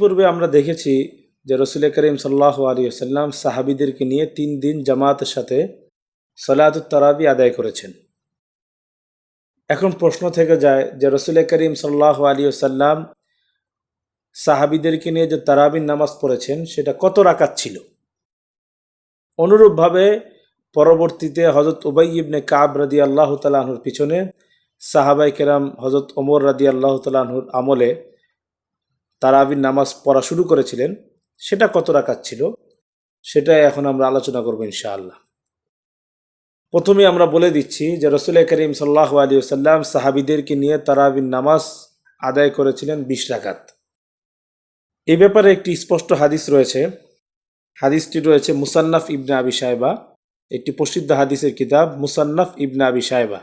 ইতিপূর্বে আমরা দেখেছি যে রসুল করিম সাল্লাহ আলী সাল্লাম সাহাবিদেরকে নিয়ে তিন দিন জামাতের সাথে সলাতুত তারাবি আদায় করেছেন। এখন প্রশ্ন থেকে যায় যে রসুল করিম সাল্লাহ আলী সাল্লাম সাহাবিদেরকে নিয়ে যে তারাবির নামাজ পড়েছেন, সেটা কত রাকাত ছিল? অনুরূপভাবে পরবর্তীতে হজরত উবাই ইবনে কাব রাদি আল্লাহ তালাহুর পিছনে সাহাবাই কেরাম হজরত ওমর রাদি আল্লাহ তালাহুর আমলে তারাবির নামাজ পড়া শুরু করেছিলেন, সেটা কত রাকাত ছিল? সেটা এখন আমরা আলোচনা করব ইনশাআল্লাহ। প্রথমে আমরা বলে দিচ্ছি যে রসুল করিম সাল্লাহ আলী সাল্লাম সাহাবিদেরকে নিয়ে তারাবির নামাজ আদায় করেছিলেন বিশ রাকাত। এ ব্যাপারে একটি স্পষ্ট হাদিস রয়েছে। হাদিসটি রয়েছে মুসান্নাফ ইবনা আবি সাহেবা একটি প্রসিদ্ধ হাদিসের কিতাব মুসান্নাফ ইবনে আবি সাহেবা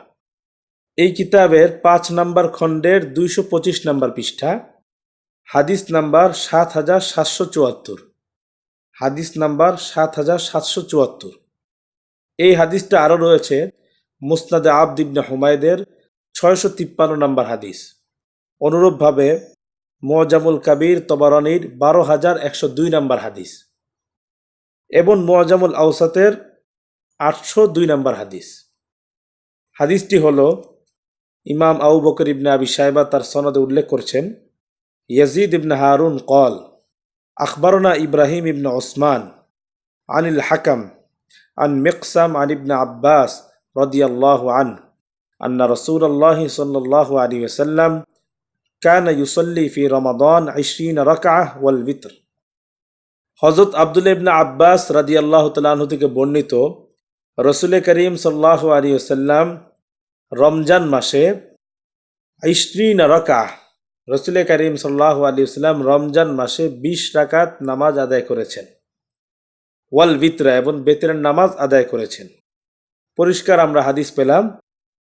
এই কিতাবের পাঁচ নাম্বার খণ্ডের দুইশো পঁচিশ নম্বর পৃষ্ঠা হাদিস নাম্বার সাত হাজার সাতশো চুয়াত্তর। হাদিস নাম্বার সাত হাজার সাতশো চুয়াত্তর। এই হাদিসটা আরও রয়েছে মুসনাদে আব্দ ইবনে হুমায়দের ছয়শো তিপ্পান্ন নম্বর হাদিস। অনুরূপভাবে মোয়াজামুল কাবির তবারনির বারো হাজার একশো দুই নম্বর হাদিস। এবং মোয়াজামুল আউসাতের আটশো দুই নম্বর হাদিস। হাদিসটি হল ইমাম আবু বকর ইবনে আবি সাহেবা তার সনদে উল্লেখ করছেন ইয়াজিদ ইবনে হারুন কল আখবরনা ইব্রাহিম ইবনে ওসমান আনিল হাকাম عن مقسم عن ابن عباس رضي الله عنه أن رسول الله صلى الله عليه وسلم كان يصلي في رمضان عشرين ركعة والوتر হজরত আবদুল্লা ইবনা আব্বাস রাদি আল্লাহ তালাহ থেকে বর্ণিত রসুল করিম সাল্লাহ আলী সাল্লাম রমজান মাসে ইশরিন রকা রসুল করিম সাল্লাহ আলী সাল্লাম রমজান মাসে বিশ রাকাত নামাজ আদায় করেছেন। ওয়াল বিতরা এবং বেতরের নামাজ আদায় করেছেন। পরিষ্কার আমরা হাদিস পেলাম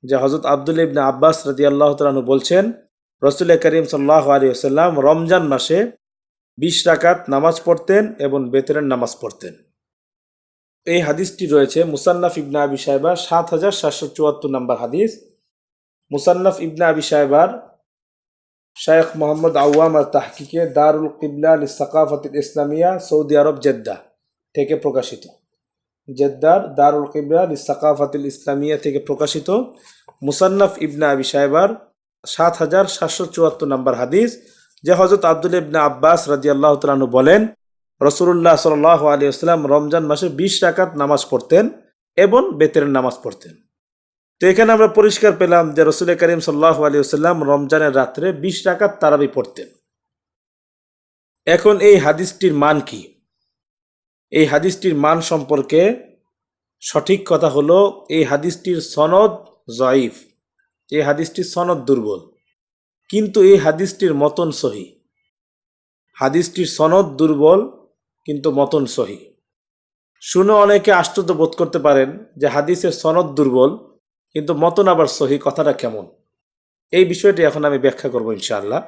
যে হজরত আবদুল ইবনে আব্বাস রাজি আল্লাহ তালু বলছেন রসুল করিম সাল্লাহ আলী সাল্লাম রমজান মাসে বিশ রাকাত নামাজ পড়তেন এবং বেতরের নামাজ পড়তেন। এই হাদিসটি রয়েছে মুসান্নাফ ইবনা আবি সাহেবার সাত হাজার সাতশো চুয়াত্তর নম্বর হাদিস। মুসান্নাফ ইবনা আবি সাহেবার শায়েখ মোহাম্মদ আউয়াম আর তাহকিকে Darul Qibla al Saqafat Islamiya Saudi Arabia Jeddah থেকে প্রকাশিত। জেদ্দার দারুল কিবলা সাকাফাতুল ইসলামিয়া থেকে প্রকাশিত। মুসান্নাফ ইবনা আবি সাহেবার সাত হাজার সাতশো চুয়াত্তর নম্বর হাদিস, যে হজরত আব্দুল ইবনা আব্বাস রাজি আল্লাহ তালু বলেন রসুল্লাহ সাল আলী আসলাম রমজান মাসে বিশ রাকাত নামাজ পড়তেন এবং বেতের নামাজ পড়তেন। তো এখানে আমরা পরিষ্কার পেলাম যে রসুল করিম সাল্লাহ আলী আসাল্লাম রমজানের রাত্রে বিশ রাকাত তারাবি পড়তেন। এখন এই হাদিসটির মান কি? এই হাদিসটির মান সম্পর্কে সঠিক কথা হলো, এই হাদিসটির সনদ জয়ীফ। এই হাদিসটির সনদ দুর্বল। কিন্তু এই হাদিসটির মতন সহি। হাদিসটির সনদ দুর্বল, কিন্তু মতন সহি। শুনে অনেকে আশ্চর্য বোধ করতে পারেন যে হাদিসের সনদ দুর্বল কিন্তু মতন আবার সহি কথাটা কেমন? এই বিষয়টি এখন আমি ব্যাখ্যা করব ইনশাআল্লাহ।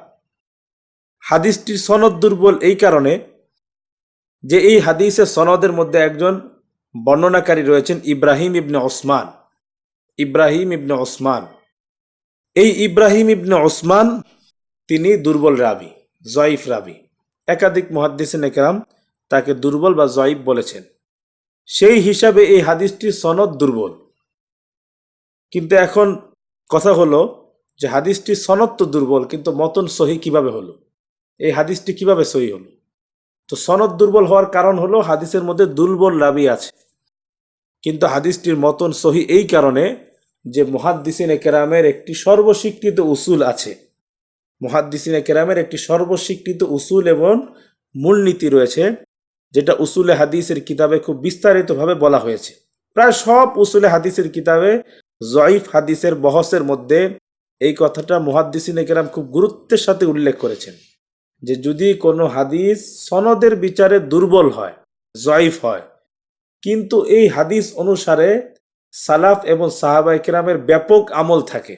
হাদিসটির সনদ দুর্বল এই কারণে যে এই হাদিসের সনদের মধ্যে একজন বর্ণনাকারী রয়েছেন ইব্রাহিম ইবনে ওসমান। ইব্রাহিম ইবনে ওসমান। এই ইব্রাহিম ইবনে ওসমান তিনি দুর্বল রাবি, জয়ীফ রাবি। একাধিক মহাদ্দিসিন একরাম তাকে দুর্বল বা জয়ীফ বলেছেন। সেই হিসাবে এই হাদিসটির সনদ দুর্বল। কিন্তু এখন কথা হলো যে হাদিসটির সনদ তো দুর্বল, কিন্তু মতন সহি কীভাবে হলো? এই হাদিসটি কীভাবে সহি হলো? তো সনদ দুর্বল হওয়ার কারণ হলো হাদিসের মধ্যে দুর্বল রাবি আছে। কিন্তু হাদিসটির মতন সহি এই কারণে যে মহাদ্দিসিন কেরামের একটি সর্বস্বীকৃত উসুল আছে। মহাদ্দিসিন কেরামের একটি সর্বস্বীকৃত উসুল এবং মূলনীতি রয়েছে, যেটা উসুলে হাদিসের কিতাবে খুব বিস্তারিতভাবে বলা হয়েছে। প্রায় সব উসুলে হাদিসের কিতাবে জয়ীফ হাদিসের বহসের মধ্যে এই কথাটা মহাদ্দিসিন কেরাম খুব গুরুত্বের সাথে উল্লেখ করেছেন যে যদি কোনো হাদিস সনদের বিচারে দুর্বল হয়, জয়ীফ হয়, কিন্তু এই হাদিস অনুসারে সালাফ এবং সাহাবাই কেরামের ব্যাপক আমল থাকে।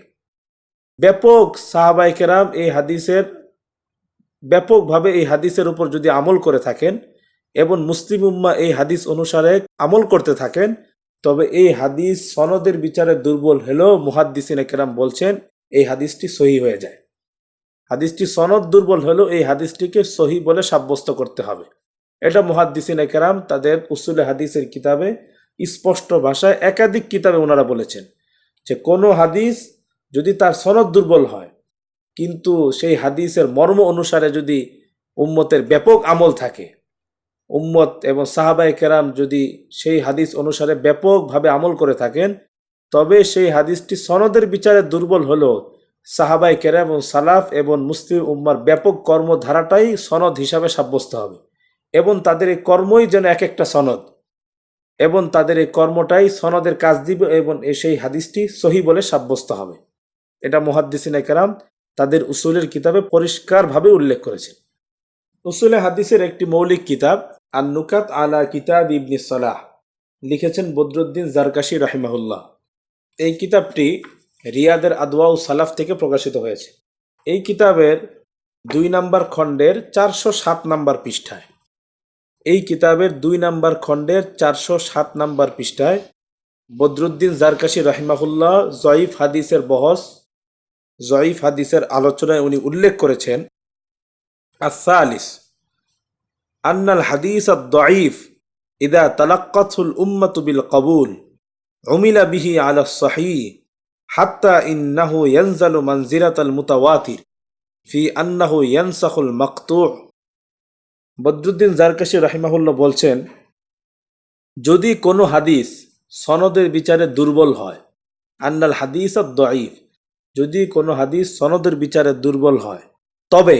ব্যাপক সাহাবাই কেরাম এই হাদিসের, ব্যাপকভাবে এই হাদিসের উপর যদি আমল করে থাকেন এবং মুসলিম উম্মা এই হাদিস অনুসারে আমল করতে থাকেন তবে এই হাদিস সনদের বিচারে দুর্বল হলেও মুহাদ্দিসিন কেরাম বলছেন, এই হাদিসটি সহি হয়ে যায়। হাদিসটি সনদ দুর্বল হলেও এই হাদিসটিকে সহি বলে সাব্যস্ত করতে হবে। এটা মুহাদ্দিসিন একরাম তাদের উসুলে হাদিসের কিতাবে স্পষ্ট ভাষায় একাধিক কিতাবে ওনারা বলেছেন যে, কোনো হাদিস যদি তার সনদ দুর্বল হয়, কিন্তু সেই হাদিসের মর্ম অনুসারে যদি উম্মতের ব্যাপক আমল থাকে উম্মত এবং সাহাবাই কেরাম যদি সেই হাদিস অনুসারে ব্যাপকভাবে আমল করে থাকেন, তবে সেই হাদিসটি সনদের বিচারে দুর্বল হলেও সাহাবাই কেরাম এবং সালাফ এবং মুসলিম উম্মার ব্যাপক কর্মধারাটাই সনদ হিসাবে সাব্যস্ত হবে এবং তাদের এই কর্মই যেন এক একটা সনদ এবং তাদের এই কর্মটাই সনদের কাজ দিবে এবং সেই হাদিসটি সহি বলে সাব্যস্ত হবে। এটা মুহাদ্দিসিন একরাম তাদের উসুলের কিতাবে পরিষ্কারভাবে উল্লেখ করেছেন। উসুলে হাদিসের একটি মৌলিক কিতাব আর নুকাত আলা কিতাব ইবনি সালাহ, লিখেছেন বদরুদ্দিন জারকাশি রাহিমাহুল্লাহ। এই কিতাবটি রিয়াদের আদওয়াউ সালাফ থেকে প্রকাশিত হয়েছে। এই কিতাবের দুই নাম্বার খণ্ডের চারশো সাত নাম্বার পৃষ্ঠায়। এই কিতাবের দুই নাম্বার খণ্ডের চারশো সাত নাম্বার পৃষ্ঠায় বদরুদ্দিন জারকাশি রাহিমাহুল্লাহ জয়ীফ হাদিসের বহস, জয়ীফ হাদিসের আলোচনায় উনি উল্লেখ করেছেন আন্নাল হাদিস আদঈফ ইদা তালাক্কাথুল উম্মাতু কবুল অমিলা বিহি আলা সহি হাত্তা ইন্নাহু ইয়ানজালু মানজিরাতাল মুতাওয়াতির, ফি আন্নাহু ইয়ানসাখুল মাকতু। বদরুদ্দিন জারকাশি রাহিমাহুল্লাহ বলছেন, যদি কোন হাদিস সনদের বিচারে দুর্বল হয়, আন্নাল হাদিস আর যদি কোন হাদিস সনদের বিচারে দুর্বল হয়, তবে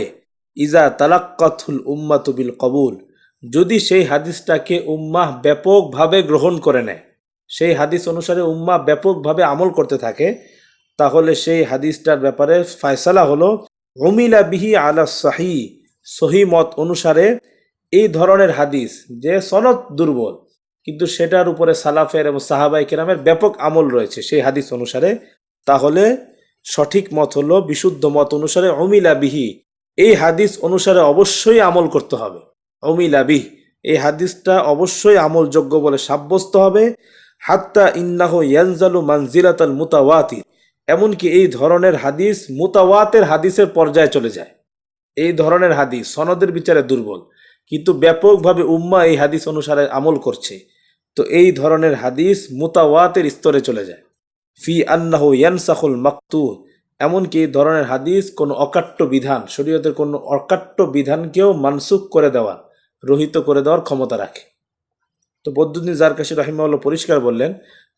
ইজা তালাক্কাতুল উম্মাতু বিল কবুল। যদি সেই হাদিসটাকে উম্মাহ ব্যাপকভাবে গ্রহণ করে নেয়, সেই হাদিস অনুসারে উম্মাহ ব্যাপকভাবে আমল করতে থাকে, তাহলে সেই হাদিসটার ব্যাপারে ফয়সালা হলো, উমিলা বিহি আলা সাহি, সহি মত অনুসারে এই ধরনের হাদিস যে সনদ দুর্বল, কিন্তু সেটার উপরে সালাফের এবং সাহাবাই কেরামের ব্যাপক আমল রয়েছে সেই হাদিস অনুসারে, তাহলে সঠিক মত হলো বিশুদ্ধ মত অনুসারে অমিলা বিহি এই হাদিস অনুসারে অবশ্যই আমল করতে হবে। অমিলাবি এই হাদিসটা অবশ্যই আমলযোগ্য বলে সাব্যস্ত হবে। হাত্তা ইন্নাহ ইয়ানজালু মানজিলাতাল মুতাওয়াতি। এমনকি এই ধরনের হাদিস মুতাওয়াতের হাদিসের পর্যায়ে চলে যায়। এই ধরনের হাদিস সনদের বিচারে দুর্বল। কিন্তু ব্যাপকভাবে উম্মা এই হাদিস অনুসারে আমল করছে। তো এই ধরনের হাদিস মুতাওয়াতের স্তরে চলে যায়। ফি আন্নাহু ইয়ানসাখুল মাকতু এমনকি ধরনের হাদিস, কোনো অকাট্য বিধান, শরীয়তের কোনো অকাট্য বিধানকেও মানসুখ করে দেওয়া, রহিত করে দেওয়ার ক্ষমতা রাখে। তো বদ্যুদ্দিন জারকাশি রাহিমাউল্লাহ পরিষ্কার বললেন,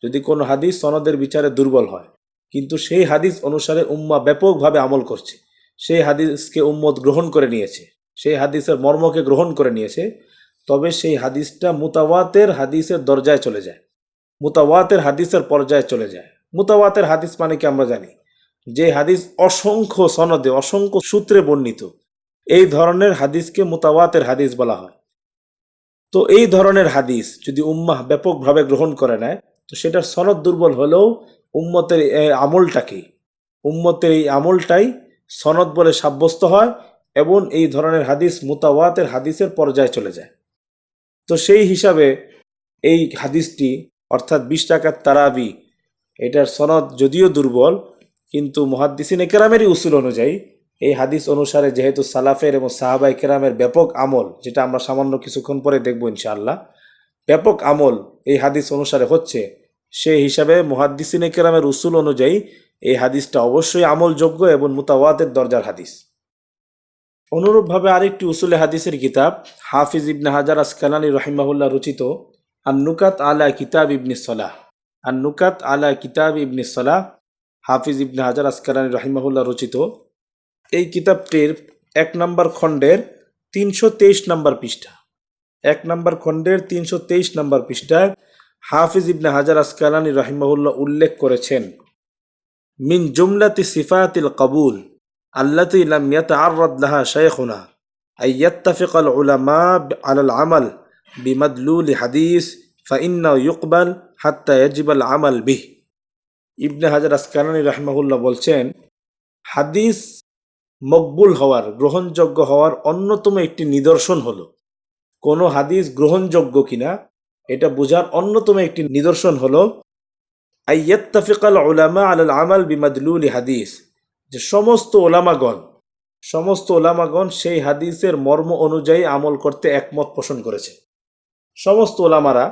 যদি কোনো হাদিস সনদের বিচারে দুর্বল হয়, কিন্তু সেই হাদিস অনুসারে উম্মা ব্যাপকভাবে আমল করছে, সেই হাদিসকে উম্মত গ্রহণ করে নিয়েছে, সেই হাদিসের মর্মকে গ্রহণ করে নিয়েছে, তবে সেই হাদিসটা মুতাওয়াতের হাদিসের দরজায় চলে যায়, মুতাওয়াতের হাদিসের পর্যায়ে চলে যায়। মুতাওয়াতের হাদিস মানে কি আমরা জানি? যে হাদিস অসংখ্য সনদে, অসংখ্য সূত্রে বর্ণিত। এই ধরনের হাদিসকে মুতাওয়াতের হাদিস বলা হয়। তো এই ধরনের হাদিস যদি উম্মাহ ব্যাপকভাবে গ্রহণ করে নেয়, তো সেটার সনদ দুর্বল হলেও উম্মতের আমলটাকে, উম্মতের এই আমলটাই সনদ বলে সাব্যস্ত হয় এবং এই ধরনের হাদিস মুতাওয়াতের হাদিসের পর্যায়ে চলে যায়। তো সেই হিসাবে এই হাদিসটি, অর্থাৎ বিশ টাকার তারাবি, এটার সনদ যদিও দুর্বল কিন্তু মহাদ্দিসিন কেরামেরই উসুল অনুযায়ী এই হাদিস অনুসারে যেহেতু সালাফের এবং সাহাবাই কেরামের ব্যাপক আমল, যেটা আমরা সামান্য কিছুক্ষণ পরে দেখব ইনশাআল্লাহ, ব্যাপক আমল এই হাদিস অনুসারে হচ্ছে সেই হিসাবে মহাদ্দিসিন কেরামের উসুল অনুযায়ী এই হাদিসটা অবশ্যই আমলযোগ্য এবং মুতাওয়াতের দরজার হাদিস। অনুরূপভাবে আরেকটি উসুলে হাদিসের কিতাব, হাফিজ ইবনে হাজার আসকালানি রহিমাহুল্লাহ রচিত, আন্নুকাত আলা কিতাব ইবনে সলাহ। আন্নুকাত আলা কিতাব ইবনে সলাহ হাফিজ ইবনে হাজার আসকালানি রহিমাহুল্লাহ রচিত এই কিতাবটির এক নম্বর খণ্ডের তিনশো তেইশ নম্বর পৃষ্ঠা এক নম্বর খণ্ডের তিনশো তেইশ নম্বর পৃষ্ঠায় হাফিজ ইবনে হাজার আসকালানি রহিমাহুল্লাহ উল্লেখ করেছেন মিন জুমলাতি সিফাতিল কবুল التي لم يتعرض لها شيخنا أن يتفق العلماء على العمل بمدلول حديث فإنه يقبل حتى يجب العمل به ইবনে হাজার আসকালানি রহমাহুল্লাহ বলছেন, হাদিস মকবুল হওয়ার, গ্রহণযোগ্য হওয়ার অন্যতম একটি নিদর্শন হল, কোনো হাদিস গ্রহণযোগ্য কিনা, এটা বোঝার অন্যতম একটি নিদর্শন হলো, আইয়াত্তাফিকাল উলামা আলাল আমাল বিমাদলুলি হাদিস, যে সমস্ত ওলামাগণ সমস্ত ওলামাগণ সেই হাদিসের মর্ম অনুযায়ী আমল করতে একমত পোষণ করেছে। সমস্ত ওলামারা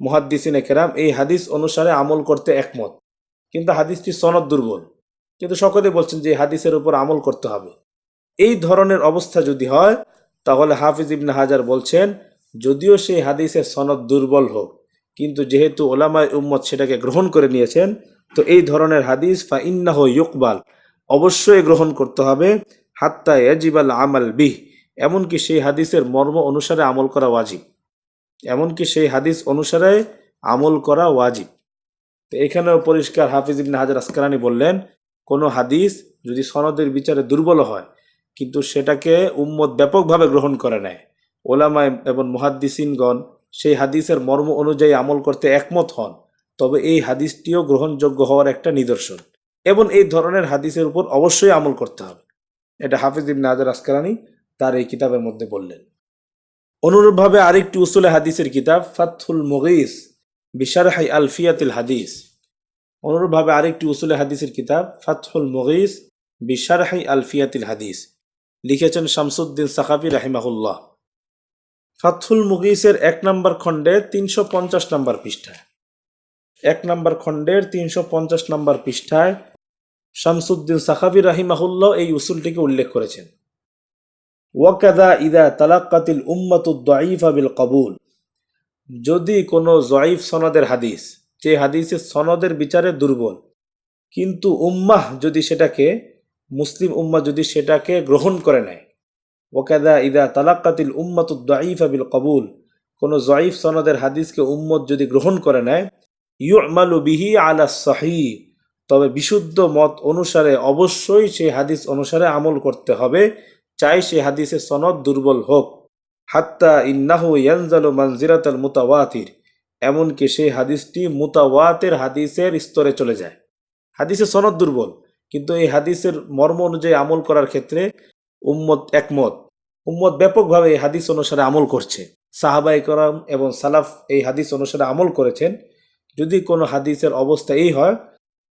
মুহাদ্দিসিনে কেরাম এই হাদিস অনুসারে আমল করতে একমত। কিন্তু হাদিসটি সনদ দুর্বল। কিন্তু সকলে বলছেন যে হাদিসের উপর আমল করতে হবে। এই ধরনের অবস্থা যদি হয়, তাহলে হাফিজ ইবনে হাজার বলছেন, যদিও সেই হাদিসের সনদ দুর্বল হোক, কিন্তু যেহেতু ওলামায় উম্মত সেটাকে গ্রহণ করে নিয়েছেন, তো এই ধরনের হাদিস ফা ইন্নাহ ইকবাল অবশ্যই গ্রহণ করতে হবে, হাত্তা ইয়াজিবাল আমাল বিহ, এমনকি সেই হাদিসের মর্ম অনুসারে আমল করা ওয়াজিব। এমনকি সেই হাদিস অনুসারে আমল করা ওয়াজিব। তো এখানেও পরিষ্কার হাফিজ ইবনে হাজার আসকারানি বললেন, কোনো হাদিস যদি সনদের বিচারে দুর্বল হয়, কিন্তু সেটাকে উম্মত ব্যাপকভাবে গ্রহণ করে নেয়। ওলামায় এবং মুহাদ্দিসিনগণ সেই হাদিসের মর্ম অনুযায়ী আমল করতে একমত হন, তবে এই হাদিসটিও গ্রহণযোগ্য হওয়ার একটা নিদর্শন। এবং এই ধরনের হাদিসের উপর অবশ্যই আমল করতে হবে। এটা হাফিজ ইবনে হাজার আসকারানি তার এই কিতাবের মধ্যে বললেন। অনুরূপভাবে আরেকটি উসুলে হাদিসের কিতাব, ফাতহুল মুগিস বিশারহাই আলফিয়াতিল হাদিস। অনুরূপভাবে আরেকটি উসুলে হাদিসের কিতাব, ফাতহুল মুগিস, বিশারহাই আলফিয়াতিল হাদিস। লিখেছেন শামসুদ্দিন সাকাবি রাহিমাহুল্লাহ। ফাতহুল মুগিসের এক নম্বর খণ্ডে তিনশো পঞ্চাশ নম্বর পৃষ্ঠায়। এক নম্বর খণ্ডের তিনশো পঞ্চাশ নম্বর পৃষ্ঠায় শামসুদ্দিন সাকাবি রাহিমাহুল্লাহ এই উসুলটিকে উল্লেখ করেছেন। ওয়াকাদা ইদা তালাক্কাতিল উম্মাতুদ দাইফা বিল কবুল। যদি কোনো জয়ীফ সনদের হাদিস, যে হাদিসে সনদের বিচারে দুর্বল, কিন্তু উম্মাহ যদি সেটাকে, মুসলিম উম্মা যদি সেটাকে গ্রহণ করে নেয়, ওয়াকাদা ইদা তালাক্কাতিল উম্মাতুদ দাইফা আবিল কবুল, কোনো জয়ীফ সনদের হাদিসকে উম্মত যদি গ্রহণ করে নেয়, ইউমালু বিহি আলা সাহি, তবে বিশুদ্ধ মত অনুসারে অবশ্যই সেই হাদিস অনুসারে আমল করতে হবে, চাই সে হাদিসের সনদ দুর্বল হোক। হাত্তা ইন্নাহু ইয়ানজালু মানজিরাতাল মুতাওয়াতির। এমনকি সেই হাদিসটি মুতাওয়াতের হাদিসের স্তরে চলে যায়। হাদিসের সনদ দুর্বল, কিন্তু এই হাদিসের মর্ম অনুযায়ী আমল করার ক্ষেত্রে উম্মত একমত। উম্মত ব্যাপকভাবে এই হাদিস অনুসারে আমল করছে। সাহাবাই করাম এবং সালাফ এই হাদিস অনুসারে আমল করেছেন। যদি কোনো হাদিসের অবস্থা এই হয়,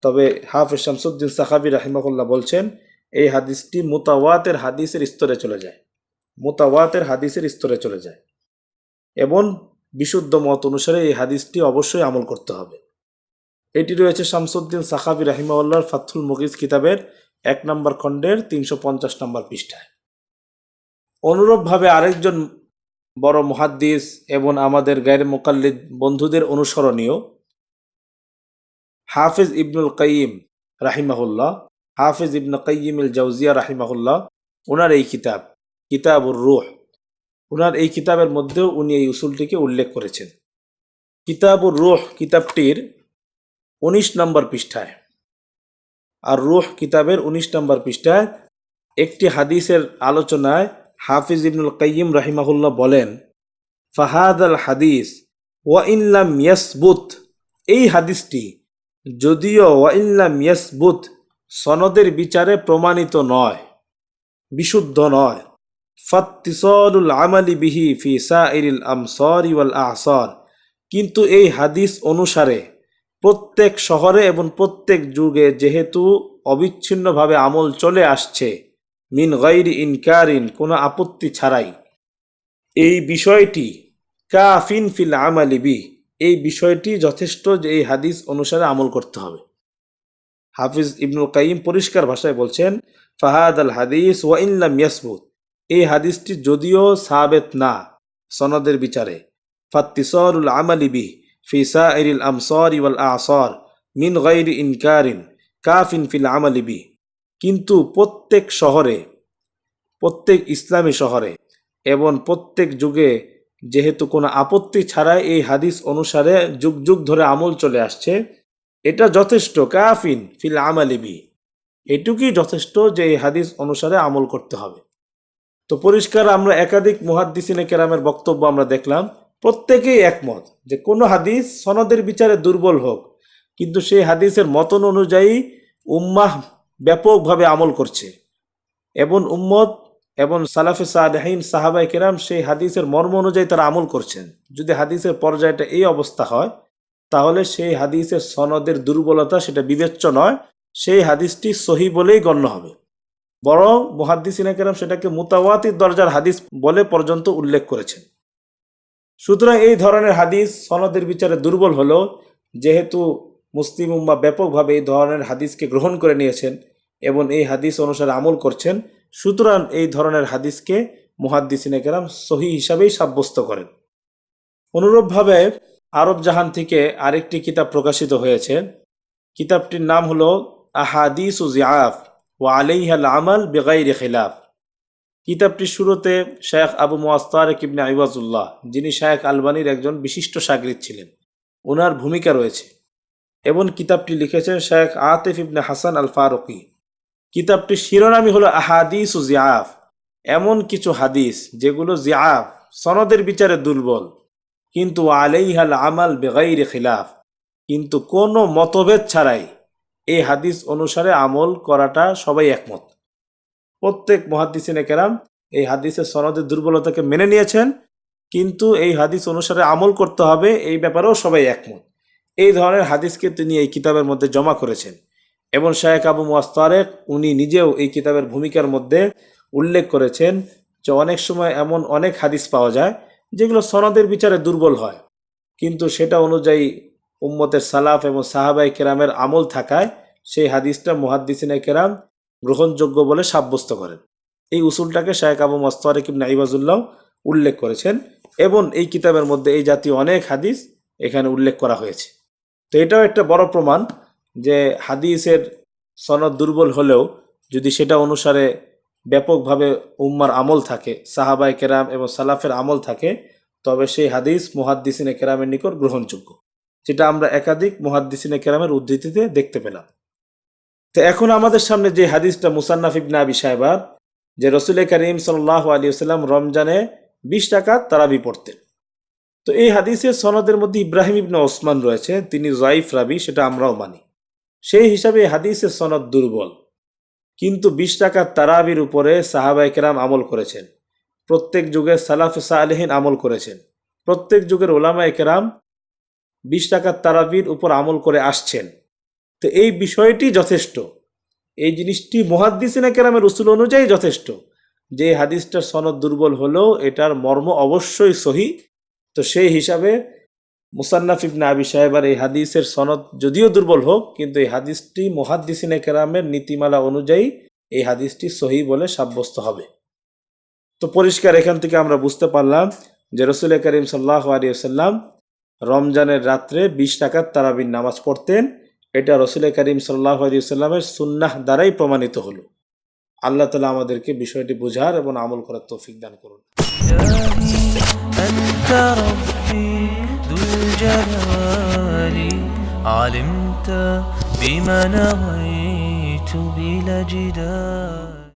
তবে হাফিজ শামসুদ্দিন সাহাবি রাহিমাহুল্লাহ বলছেন, এই হাদিসটি মুতাওয়াতের হাদিসের স্তরে চলে যায়। মোতাওয়াতের হাদিসের স্তরে চলে যায়। এবং বিশুদ্ধ মত অনুসারে এই হাদিসটি অবশ্যই আমল করতে হবে। এটি রয়েছে শামসুদ্দিন সাখাবি রাহিমাউল্লাহর ফাথুল মুগিজ কিতাবের এক নম্বর খণ্ডের তিনশো পঞ্চাশ নম্বর পৃষ্ঠায়। অনুরূপভাবে আরেকজন বড় মহাদ্দিস এবং আমাদের গায়ের মোকাল্লিদ বন্ধুদের অনুসরণীয় হাফিজ ইবনুল কাইম রাহিমাহুল্লাহ, হাফিজ ইবন কাইমিল জাউজিয়া রাহিমাহুল্লাহ ওনার এই কিতাব। কিতাবুর রুহ। ওনার এই কিতাবের মধ্যেও উনি এই উসুলটিকে উল্লেখ করেছেন। কিতাবুর রুহ কিতাবটির উনিশ নম্বর পৃষ্ঠায়। আর রুহ কিতাবের উনিশ নম্বর পৃষ্ঠায় একটি হাদিসের আলোচনায় হাফিজ ইবনুল কাইম রাহিমাহুল্লাহ বলেন ফাহাদ আল হাদিস, ওয়া ইনলাম ইয়াসবুত। এই হাদিসটি যদিও ওয়া ইনলাম ইয়াসবুত সনদের বিচারে প্রমাণিত নয়, বিশুদ্ধ নয়। ফাত্তিসলুল আমালি বিহি ফি সাইরিল আমসরি ওয়াল আহসর। কিন্তু এই হাদিস অনুসারে প্রত্যেক শহরে এবং প্রত্যেক যুগে যেহেতু অবিচ্ছিন্নভাবে আমল চলে আসছে, মিন গৈর ইনকারিন, কোনো আপত্তি ছাড়াই। এই বিষয়টি কাফিন ফিল আমালি বি এই বিষয়টি যথেষ্ট যে এই হাদিস অনুসারে আমল করতে হবে। হাফিজ ইবনুল কাইম পরিষ্কার ভাষায় বলছেন ফাহাদ আল হাদিস ওয়া ইনলাম ইয়াসবুত। এই হাদিসটি যদিও সাবেত না সনদের বিচারে। ফাত্তিসরুল আমালি বিহ ফি সাইরিল আমসর ওয়াল আসর মিন গৈর ইনকারিন কাফিন ফিল আমালি বিহ। কিন্তু প্রত্যেক শহরে, প্রত্যেক ইসলামী শহরে এবং প্রত্যেক যুগে যেহেতু কোনো আপত্তি ছাড়াই এই হাদিস অনুসারে যুগ যুগ ধরে আমল চলে আসছে, এটা যথেষ্ট কাফিন ফিল আমালিবি এটুকুই যথেষ্ট যে এই হাদিস অনুসারে আমল করতে হবে। তো পরিষ্কার আমরা একাধিক মুহাদ্দিসিনে কেরামের বক্তব্য আমরা দেখলাম। প্রত্যেকেই একমত যে কোনো হাদিস সনদের বিচারে দুর্বল হোক, কিন্তু সেই হাদিসের মতন অনুযায়ী উম্মাহ ব্যাপকভাবে আমল করছে। এবং উম্মত এবং সালাফে সালেহীন সাহাবাই কেরাম সেই হাদিসের মর্ম অনুযায়ী তারা আমল করছেন। যদি হাদিসের পর্যায়টা এই অবস্থা হয়, তাহলে সেই হাদিসের সনদের দুর্বলতা সেটা বিবেচ্য নয়, সেই হাদিসটি সহি বলেই গণ্য হবে। বরং মুহাদ্দিসিন কেরাম সেটাকে মুতাওয়াতির দরজার হাদিস বলে পর্যন্ত উল্লেখ করেছেন। সুতরাং এই ধরনের হাদিস সনদের বিচারে দুর্বল হলো, যেহেতু মুসলিম উম্মা ব্যাপকভাবে এই ধরনের হাদিসকে গ্রহণ করে নিয়েছেন এবং এই হাদিস অনুসারে আমল করছেন, সুতরাং এই ধরনের হাদিসকে মুহাদ্দিসিনে কেরাম সহি হিসাবেই সাব্যস্ত করেন। অনুরূপভাবে আরব জাহান থেকে আরেকটি কিতাব প্রকাশিত হয়েছে। কিতাবটির নাম হলো আহাদিস জিয়াফ ও আলাইহাল আমাল বেগাইর খিলাফ। কিতাবটির শুরুতে শেখ আবু মোয়াস্তারেক ইবনে আইওয়াজুল্লাহ, যিনি শেখ আলবানির একজন বিশিষ্ট সাগরিদ ছিলেন ওনার ভূমিকা রয়েছে। এবং কিতাবটি লিখেছেন শেখ আতিফ ইবনে হাসান আল ফারুকি কিতাবটির শিরোনামই হলো আহাদিস ও জিয়াফ এমন কিছু হাদিস যেগুলো জিয়াফ সনদের বিচারে দুর্বল। কিন্তু আলাইহাল আমাল বেগাইর খিলাফ। কিন্তু কোনো মতভেদ ছাড়াই এই হাদিস অনুসারে আমল করাটা সবাই একমত। প্রত্যেক মহাদিসিনে কেরাম এই হাদিসের সনদের দুর্বলতাকে মেনে নিয়েছেন, কিন্তু এই হাদিস অনুসারে আমল করতে হবে, এই ব্যাপারেও সবাই একমত। এই ধরনের হাদিসকে তিনি এই কিতাবের মধ্যে জমা করেছেন এবং শায়েক আবু মোয়াস্তারেক উনি নিজেও এই কিতাবের ভূমিকার মধ্যে উল্লেখ করেছেন যে অনেক সময় এমন অনেক হাদিস পাওয়া যায় যেগুলো সনদের বিচারে দুর্বল হয়, কিন্তু সেটা অনুযায়ী উম্মতের সালাফ এবং সাহাবাই কেরামের আমল থাকায় সেই হাদিসটা মুহাদ্দিসিনে কেরাম গ্রহণযোগ্য বলে সাব্যস্ত করেন। এই উসুলটাকে শায়েক আবু মস্তরেক ইবনে আইবাজুল্লাহ উল্লেখ করেছেন এবং এই কিতাবের মধ্যে এই জাতীয় অনেক হাদিস এখানে উল্লেখ করা হয়েছে। তো এটাও একটা বড় প্রমাণ যে হাদিসের সনদ দুর্বল হলেও যদি সেটা অনুসারে ব্যাপকভাবে উম্মার আমল থাকে সাহাবাই কেরাম এবং সালাফের আমল থাকে, তবে সেই হাদিস মুহাদ্দিসিনে কেরামের নিকট গ্রহণযোগ্য। যেটা আমরা একাধিক মুহাদ্দিসিনে কেরামের উদ্ধৃতিতে দেখতে পেলাম। তো এখন আমাদের সামনে যে হাদিসটা মুসান্নাফ ইবনে আবি সাহেবার যে রসুল করিম সাল্লাহ আলী সাল্লাম রমজানে বিশ টাকা তারাবি পড়তেন। তো এই হাদিসের সনদের মধ্যে ইব্রাহিম ইবনে ওসমান রয়েছে, তিনি জয়ীফ রাবি, সেটা আমরাও মানি। সেই হিসাবে হাদিসের সনদ দুর্বল। কিন্তু বিশ টাকার তারাবির উপরে সাহাবা কেরাম আমল করেছেন। প্রত্যেক যুগে সালাফে সালেহীন আমল করেছেন। প্রত্যেক যুগের ওলামা কেরাম বিশ টাকার তারাবির উপর আমল করে আসছেন। তো এই বিষয়টি যথেষ্ট। এই জিনিসটি মহাদ্দিসিনা কেরামের উসুল অনুযায়ী যথেষ্ট। যে হাদিসটার সনদ দুর্বল হলেও এটার মর্ম অবশ্যই সহি। তো সেই হিসাবে মুসান্নাফ ইবনে আবি সাহেবার এই হাদিসের সনদ যদিও দুর্বল হোক, কিন্তু এই হাদিসটি মহাদ্দিসিনে কেরামের নীতিমালা অনুযায়ী এই হাদিসটি সহি বলে সাব্যস্ত হবে। তো পরিষ্কার এখান থেকে আমরা বুঝতে পারলাম যে রসুল করিম সাল্লাহ আলিয়াল্লাম রমজানের রাত্রে বিশ টাকার তারাবিন নামাজ পড়তেন এটা রসুল করিম সাল্লাহ আলিয়াল্লামের সুন্নাহ দ্বারাই প্রমাণিত হলো আল্লাহ তালা আমাদেরকে বিষয়টি বোঝার এবং আমল করার তৌফিক দান করুন أنت ربي ذو الجلال علمت بما نويت بلا جدال